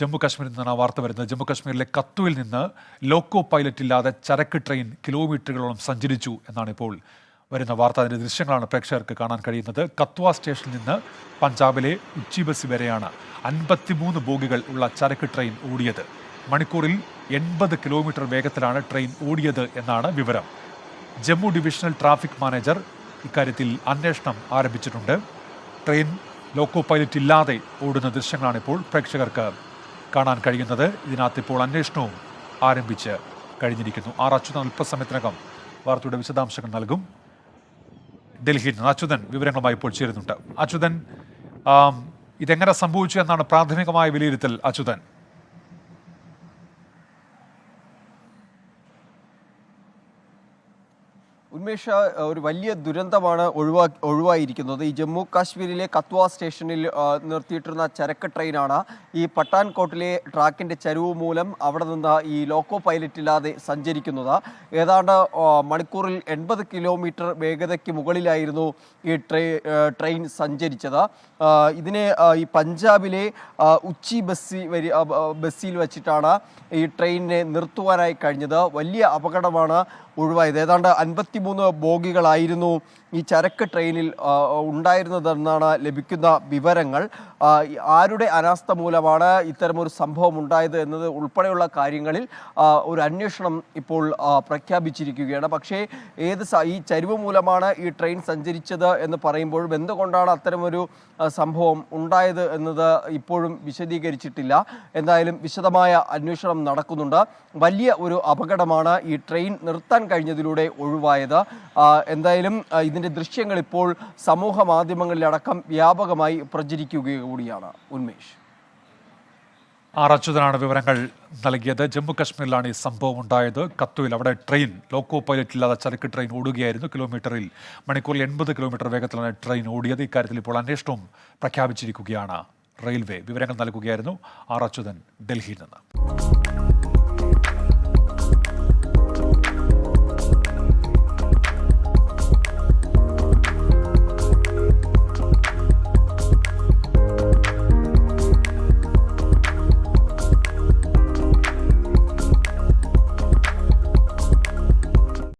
ജമ്മു കാശ്മീരിൽ നിന്നാണ് വാർത്ത വരുന്നത്. ജമ്മു കാശ്മീരിലെ കത്തുവിൽ നിന്ന് ലോക്കോ പൈലറ്റ് ഇല്ലാതെ ചരക്ക് ട്രെയിൻ കിലോമീറ്ററുകളോളം സഞ്ചരിച്ചു എന്നാണ് ഇപ്പോൾ വരുന്ന വാർത്ത. അതിന്റെ ദൃശ്യങ്ങളാണ് പ്രേക്ഷകർക്ക് കാണാൻ കഴിയുന്നത്. കത്വ സ്റ്റേഷനിൽ നിന്ന് പഞ്ചാബിലെ ഉച്ചി ബസ് വരെയാണ് അൻപത്തിമൂന്ന് ബോഗികൾ ഉള്ള ചരക്ക് ട്രെയിൻ ഓടിയത്. മണിക്കൂറിൽ എൺപത് കിലോമീറ്റർ വേഗത്തിലാണ് ട്രെയിൻ ഓടിയത് എന്നാണ് വിവരം. ജമ്മു ഡിവിഷണൽ ട്രാഫിക് മാനേജർ ഇക്കാര്യത്തിൽ അന്വേഷണം ആരംഭിച്ചിട്ടുണ്ട്. ട്രെയിൻ ലോക്കോ പൈലറ്റ് ഇല്ലാതെ ഓടുന്ന ദൃശ്യങ്ങളാണ് ഇപ്പോൾ പ്രേക്ഷകർക്ക് കാണാൻ കഴിയുന്നത്. ഇതിനകത്ത് ഇപ്പോൾ അന്വേഷണവും ആരംഭിച്ച് കഴിഞ്ഞിരിക്കുന്നു. ആർ അച്യുതൻ അല്പസമയത്തിനകം വാർത്തയുടെ വിശദാംശങ്ങൾ നൽകും. ഡൽഹിയിൽ നിന്ന് അച്യുതൻ വിവരങ്ങളുമായി ഇപ്പോൾ ചേരുന്നുണ്ട്. അച്യുതൻ ഇതെങ്ങനെ സംഭവിച്ചു എന്നാണ് പ്രാഥമികമായ വിലയിരുത്തൽ അച്യുതൻ. ഉന്മേഷ ഒരു വലിയ ദുരന്തമാണ് ഒഴിവാ ഒഴിവായിരിക്കുന്നത്. ഈ ജമ്മു കാശ്മീരിലെ കത്വ സ്റ്റേഷനിൽ നിർത്തിയിട്ടിരുന്ന ചരക്ക് ട്രെയിനാണ് ഈ പട്ടാൻകോട്ടിലെ ട്രാക്കിന്റെ ചരിവ് മൂലം അവിടെ നിന്ന് ഈ ലോക്കോ പൈലറ്റ് ഇല്ലാതെ സഞ്ചരിക്കുന്നത്. ഏതാണ്ട് മണിക്കൂറിൽ എൺപത് കിലോമീറ്റർ വേഗതയ്ക്ക് മുകളിലായിരുന്നു ഈ ട്രെ ട്രെയിൻ സഞ്ചരിച്ചത്. ഇതിനെ ഈ പഞ്ചാബിലെ ഉച്ചി ബസ്സി വരി ബസ്സിൽ വച്ചിട്ടാണ് ഈ ട്രെയിനിനെ നിർത്തുവാനായി കഴിഞ്ഞത്. വലിയ അപകടമാണ് ഒഴിവായത്. ഏതാണ്ട് അൻപത്തിമൂന്ന് ബോഗികളായിരുന്നു ഈ ചരക്ക് ട്രെയിനിൽ ഉണ്ടായിരുന്നതെന്നാണ് ലഭിക്കുന്ന വിവരങ്ങൾ. ആരുടെ അനാസ്ഥ മൂലമാണ് ഇത്തരമൊരു സംഭവം ഉണ്ടായത് എന്നത് ഉൾപ്പെടെയുള്ള കാര്യങ്ങളിൽ ഒരു അന്വേഷണം ഇപ്പോൾ പ്രഖ്യാപിച്ചിരിക്കുകയാണ്. പക്ഷേ ഏത് ഈ ചരിവ് മൂലമാണ് ഈ ട്രെയിൻ സഞ്ചരിച്ചത് എന്ന് പറയുമ്പോഴും എന്തുകൊണ്ടാണ് അത്തരമൊരു സംഭവം ഉണ്ടായത് എന്നത് ഇപ്പോഴും വിശദീകരിച്ചിട്ടില്ല. എന്തായാലും വിശദമായ അന്വേഷണം നടക്കുന്നുണ്ട്. വലിയ ഒരു അപകടമാണ് ഈ ട്രെയിൻ നിർത്താൻ കഴിഞ്ഞതിലൂടെ ഒഴിവായത്. ആ, എന്തായാലും ഇതിന്റെ ദൃശ്യങ്ങൾ ഇപ്പോൾ സമൂഹ മാധ്യമങ്ങളിലടക്കം വ്യാപകമായി പ്രചരിക്കുക കൂടിയാണ്. ഉന്മേഷ്. ആർ അച്യുതനാണ് വിവരങ്ങൾ നൽകിയത്. ജമ്മു കാശ്മീരിലാണ് ഈ സംഭവം ഉണ്ടായത്. കത്തുവിൽ അവിടെ ട്രെയിൻ ലോക്കോ പൈലറ്റ് ഇല്ലാതെ ചരക്ക് ട്രെയിൻ ഓടുകയായിരുന്നു. കിലോമീറ്ററിൽ മണിക്കൂറിൽ എൺപത് കിലോമീറ്റർ വേഗത്തിലാണ് ട്രെയിൻ ഓടിയത്. ഇക്കാര്യത്തിൽ ഇപ്പോൾ അന്വേഷണവും പ്രഖ്യാപിച്ചിരിക്കുകയാണ്. റെയിൽവേ വിവരങ്ങൾ നൽകുകയായിരുന്നു ആർ അച്യുതൻ ഡൽഹിയിൽ നിന്ന്.